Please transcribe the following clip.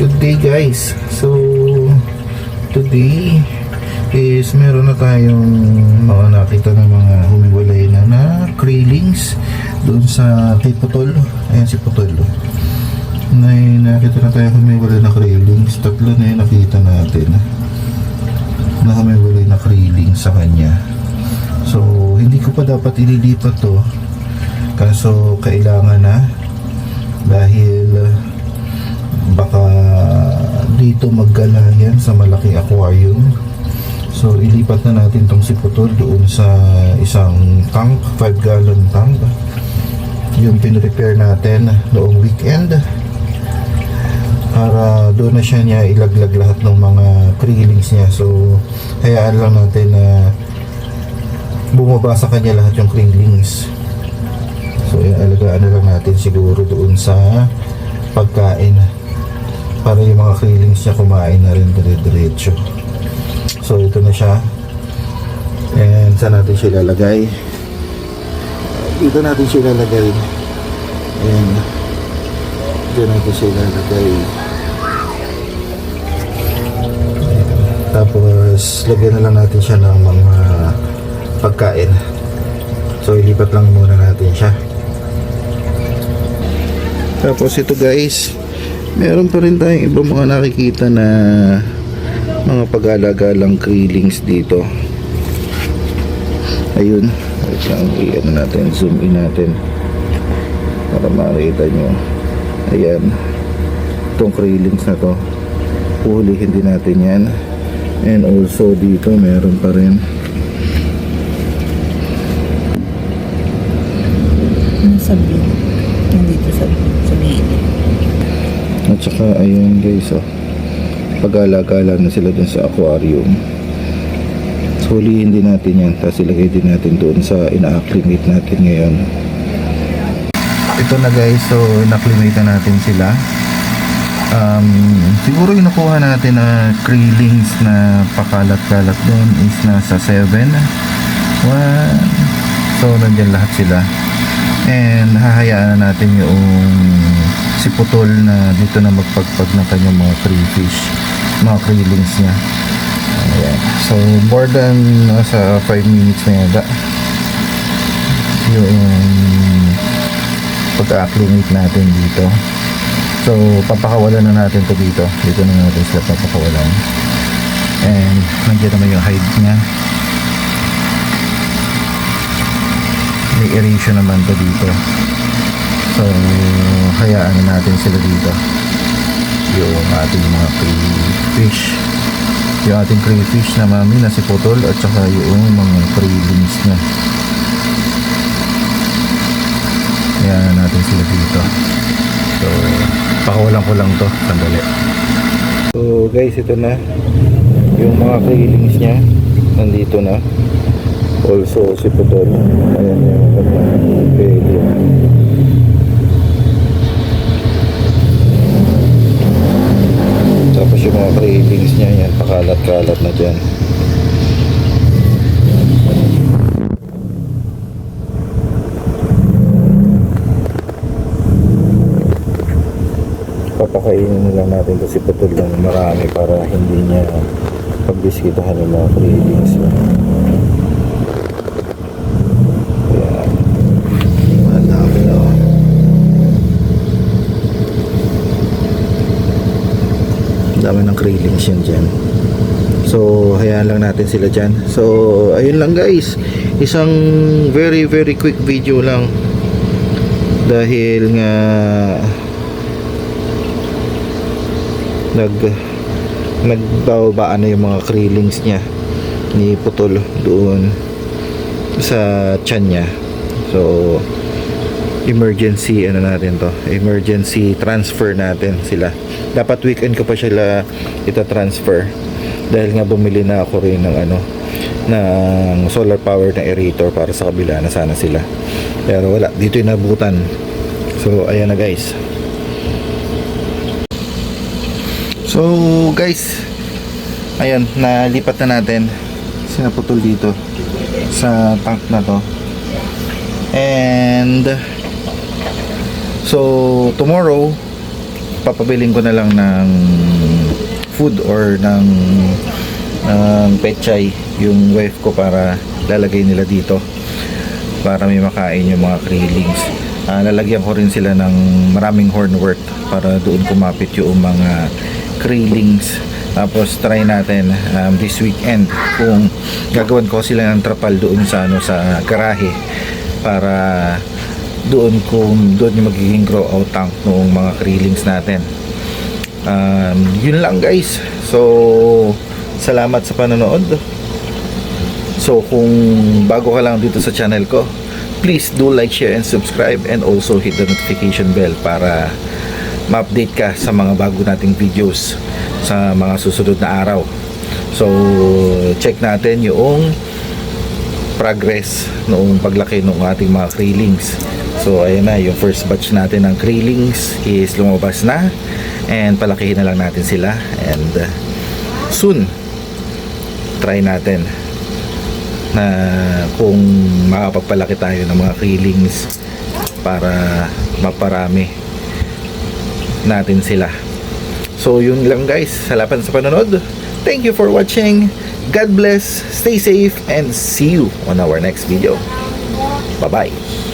Good day guys. So today is meron na tayong mga nakita ng mga humiwalay na na krillings doon sa kay Putol. Ayan si Putol. May nakita na tayo humiwalay na krillings. Tatlo na yung nakita natin na humiwalay na krillings sa kanya. So hindi ko pa dapat ililipat to kaso kailangan na dahil uh, baka dito maggala yan sa malaki aquarium. So ilipat na natin tong si Putol doon sa isang tank 5 gallon tank. Yung pinrepair natin noong weekend. Para doon na siya niya ilaglag lahat ng mga krillings niya. So hayaan lang natin na bumaba sa kanya lahat yung krillings So, alagaan na lang natin siguro doon sa pagkain krillings niya kumain na rin dire-diretso. So, ito na siya. And saan natin siya ilalagay? Dito natin siya ilalagay. And dito natin siya ilalagay. Tapos, lagyan na lang natin siya ng mga pagkain. So, ilipat lang muna natin siya. Tapos ito guys, meron pa rin tayong ibang mga nakikita na mga pag-alagalang krillings dito. Ayun, wait lang, i-ano natin, zoom in natin para makita nyo. Ayan, itong krillings na to, puhulihin din natin yan. And also dito meron pa rin Nasa bin. Nandito sa, sa gilid. At saka ayun guys oh. Pag-alagala na sila dun sa aquarium. So hulihin din natin yan. Tapos ilagay din natin doon sa ina-acclimate natin ngayon. Ito na guys. So ina-acclimate na natin sila. Um, siguro yung nakuha natin na krillings na pakalat-kalat doon is nasa 7. 1. So nandyan lahat sila. And hahayaan na natin yung si Putol na dito na magpagpag ng kanyang mga crayfish, mga krillings niya. Ayan. So, more than nasa 5 minutes na yata yung pag-acclimate natin dito. So, papakawalan na natin to dito. Dito na natin sila papakawalan. And, nandiyan naman yung hide niya. may aeration naman to dito so hayaan na natin sila dito. Yung ating mga crayfish. Yung ating crayfish na mami na si Putol at saka yung mga krillings niya. Hayaan na natin sila dito. So pakawalan ko lang to. Sandali. So guys ito na. Yung mga krillings niya nandito na. Also si Putol ayan yung kanyang pwede tapos yung mga cravings niya yan pakalat-kalat na dyan papakainin lang natin to si Putol ng marami para hindi niya pagbiskitahan ng mga cravings dami ng krillings yun dyan. So, hayaan lang natin sila dyan. So, ayun lang guys. Isang very very quick video lang. Dahil nga nag nagbabaan na yung mga krillings niya ni Putol doon sa tiyan niya. So, emergency ano natin to? Emergency transfer natin sila. Dapat weekend ko pa sila ita-transfer. Dahil nga bumili na ako rin ng ano ng solar power na aerator para sa kabila na sana sila. Pero wala dito yung nabutan. So ayan na guys so guys ayan nalipat na natin. Sinaputol dito sa tank na to. And so tomorrow papabiling ko na lang ng food or ng ng pechay yung wife ko para lalagay nila dito. Para may makain yung mga krillings. Ah, lalagyan ko rin sila ng maraming hornwort para doon kumapit yung mga krillings. Tapos try natin um, this weekend kung gagawan ko sila ng trapal doon sa ano sa garahe para doon kung doon yung magiging grow out tank ng mga krillings natin. Um, yun lang guys. So salamat sa panonood. So kung bago ka lang dito sa channel ko, please do like, share, and subscribe and also hit the notification bell para ma-update ka sa mga bago nating videos sa mga susunod na araw. So check natin yung progress noong paglaki ng ating mga krillings. So ayan na, yung first batch natin ng krillings is lumabas na and palakihin na lang natin sila and uh, soon try natin na kung makapagpalaki tayo ng mga krillings para maparami natin sila. So yun lang guys, salamat sa panonood. Thank you for watching. God bless, stay safe, and see you on our next video. Bye-bye.